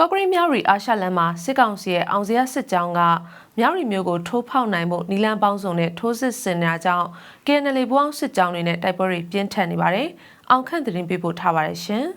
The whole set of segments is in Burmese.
ကော့ကရိတ်မြောက်ရီအာရှလန်မှာစစ်ကောင်စီရဲ့အောင်စရစစ်ကြောင်းကမြောက်ရီမျိုးကိုထိုးဖောက်နိုင်မှုနီလန်ပေါင်းစုံနဲ့ထိုးစစ်ဆင်နေတာကြောင့် KNL ဘောင်းစစ်ကြောင်းတွေနဲ့တိုက်ပွဲတွေပြင်းထန်နေပါတယ်။အောင်ခန့်သတင်းပေးပို့ထားပါတယ်ရှင်။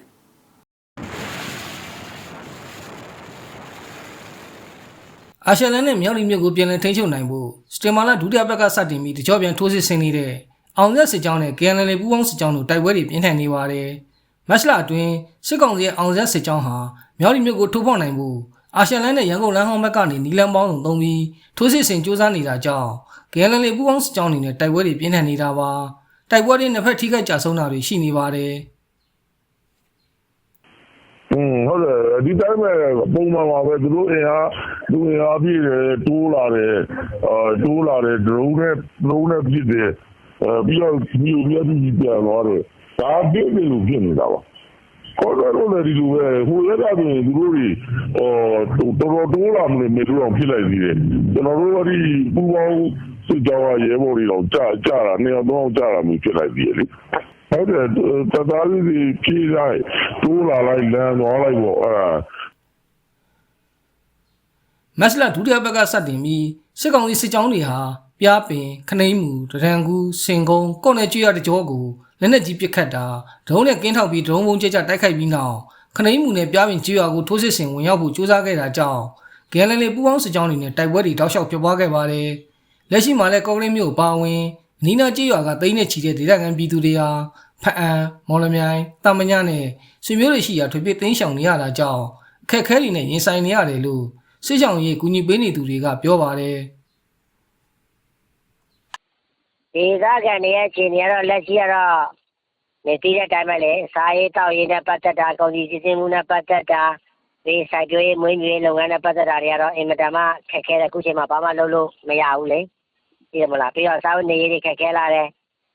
အာရှလန်နဲ့မြောက်လီမြို့ကိုပြန်လည်ထိန်းချုပ်နိုင်ဖို့စတင်မာလာဒုတိယဘက်ကစတင်ပြီးတကြောပြန်ထိုးစစ်ဆင်နေတဲ့အောင်ရက်စစ်ကြောင်းနဲ့ KNL ပူးပေါင်းစစ်ကြောင်းတို့တိုက်ပွဲတွေပြင်းထန်နေပါတယ်။မတ်လအတွင်းစစ်ကောင်စီရဲ့အောင်ရက်စစ်ကြောင်းဟာ မြောက်လီမြို့ကိုထိုးဖောက်နိုင်ဖို့အာရှလန်နဲ့ရန်ကုန်လမ်းဟောင်းဘက်ကနေနီလန်ပေါင်းစုံသုံးပြီးထိုးစစ်ဆင်စူးစမ်းနေတာကြောင့် KNL ပူးပေါင်းစစ်ကြောင်းတွေနဲ့တိုက်ပွဲတွေပြင်းထန်နေတာပါ။တိုက်ပွဲတွေနှစ်ဖက်ထိခိုက်ကြဆုံးတာတွေရှိနေပါတယ်။อืมဟုတ်တယ်ဒီတိုင်းပဲပုံမှန်ပါပဲသူတို့အင်အားသူအင်အားပြည့်တယ်တိုးလာတယ်အာတိုးလာတယ် drone နဲ့ drone နဲ့ပြည့်တယ်အဲပြီးတော့မြို့မြတ်ကြီးပြန်သွားတယ်ဒါပြည့်တယ်လို့ဖြစ်နေတာပါ ခေါ်တော့လည်းဒီလိုပဲဟိုရက်ကဆိုရင်သူတို့တွေဟောတော်တော်တိုးလာမလို့မေတို့အောင်ဖြစ်လိုက်သေးတယ်ကျွန်တော်တို့ကဒီပူပေါင်းစစ်ကြောင်းကရဲဘော်တွေတော့ကြာကြာတာနေရာတော့ကြာတာမျိုးဖြစ်လိုက်သေးတယ်လေဟုတ်တယ်တသားလေးတွေပြေးလိုက်တိုးလာလိုက်လမ်းသွားလိုက်ပေါ့အဲ့ဒါမက်စလာဒုတိယဘက်ကစတင်ပြီးစစ်ကောင်စီစစ်ကြောင်းတွေဟာ ပြားပင်ခနိမ့်မူတရန်ကူစင်ကုန်းကော့နယ်ကျွရတကြောကိုလက်နက်ကြီးပစ်ခတ်တာဒရုန်းနဲ့ကင်းထောက်ပြီးဒရုန်းပုံကျကျတိုက်ခိုက်ပြီးနောက်ခနိမ့်မူနဲ့ပြားပင်ကျွရကိုထိုးစစ်ဆင်ဝင်ရောက်ဖို့ကြိုးစားခဲ့တာကြောင့်ဂန်လန်လီပူပေါင်းစစ်ကြောင်းတွေနဲ့တိုက်ပွဲတွေတောက်လျှောက်ဖြစ်ပွားခဲ့ပါတယ်လက်ရှိမှာလည်းကော့ကရိတ်မြို့ပါဝင်နီနာကျွရကတိန်းနဲ့ချီတဲ့ဒေသခံပြည်သူတွေဟာဖအံမော်လမြိုင်တာမညနဲ့ဆွေမျိုးတွေရှိရာထွေပြသိန်းရှောင်နေရတာကြောင့်အခက်အခဲတွေနဲ့ရင်ဆိုင်နေရတယ်လို့စစ်ဆောင်ရေးကူညီပေးနေသူတွေကပြောပါတယ် ဒေသခံတွေရဲ့အခြေအနေကတော့လက်ရှိကတော့နေတည်တဲ့အတိုင်းပဲလေစားရေးတောက်ရေးနဲ့ပတ်သက်တာကုန်စည်စည်စင်းမှုနဲ့ပတ်သက်တာဒီစိုက်ပျိုးရေးမွေးမြူရေးလုပ်ငန်းနဲ့ပတ်သက်တာတွေကတော့အင်မတန်မှခက်ခဲတဲ့အခုချိန်မှာဘာမှလုပ်လို့မရဘူးလေသိရမလားပြီးတော့စားဝတ်နေရေးတွေခက်ခဲလာတယ်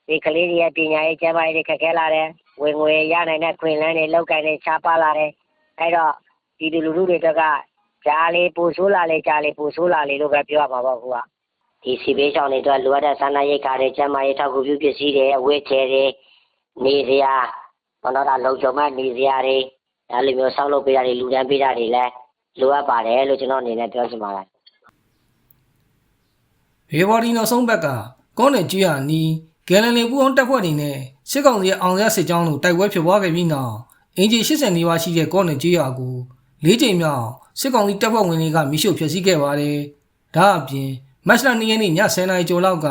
ဒီကလေးတွေရဲ့ပညာရေးကျန်းမာရေးတွေခက်ခဲလာတယ်ဝင်ငွေရနိုင်တဲ့ခွင့်လန်းတွေလောက်ကိုင်းတွေချပါလာတယ်အဲ့တော့ဒီလူလူတွေအတွက်ကကြားလေးပူဆိုးလာလေကြားလေးပူဆိုးလာလေလို့ပဲပြောရမှာပေါ့ခုက ဒီစီဘေးရှောင်းတွေအတွက်လိုအပ်တဲ့စာနာရိတ်ကားတွေကျန်းမာရေးထောက်ကူပြုပစ္စည်းတွေအဝတ်ထည်တွေနေစရာဘောတော့တာလုံခြုံမဲ့နေစရာတွေအဲလိုမျိုးဆောက်လုပ်ပေးတာတွေလူတန်းပေးတာတွေလည်းလိုအပ်ပါတယ်လို့ကျွန်တော်အနေနဲ့ပြောချင်ပါတယ်ဘေဘော်ဒီနောက်ဆုံးဘက်ကကောနယ်ကျွရနီးဂယ်လန်လီပူအောင်တပ်ဖွဲ့တွေနဲ့စစ်ကောင်စီရဲ့အောင်ရစစ်ကြောင်းတို့တိုက်ပွဲဖြစ်ပွားခဲ့ပြီးနောက်အင်ဂျီ80နီးပါးရှိတဲ့ကောနယ်ကျွရကို၄ချိန်မြောက်စစ်ကောင်စီတပ်ဖွဲ့ဝင်တွေကမိရှုဖျက်ဆီးခဲ့ပါတယ်ဒါအပြင် မတ်လ2ရက်နေ့ည10:00နာရီကျော်လောက်က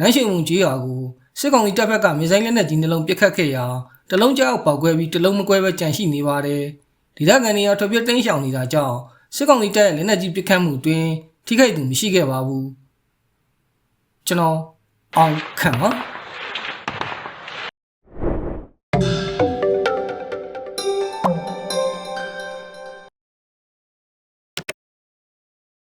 နိုင်ရှိန်ဝင်ကျွရကိုစစ်ကောင်စီတပ်ဖက်ကမစ်ဇိုင်းလက်နက်ကြီးနှလုံးပစ်ခတ်ခဲ့ရာတလုံးကြောက်ပေါက်ကွဲပြီးတလုံးမကွဲပဲကြန့်ရှိနေပါတယ်ဒေသခံတွေကထွက်ပြေးတိမ်းရှောင်နေတာကြောင့်စစ်ကောင်စီတပ်ရဲ့လက်နက်ကြီးပစ်ခတ်မှုအတွင်းထိခိုက်သူမရှိခဲ့ပါဘူးကျွန်တော်အောင်ခန့်ပါ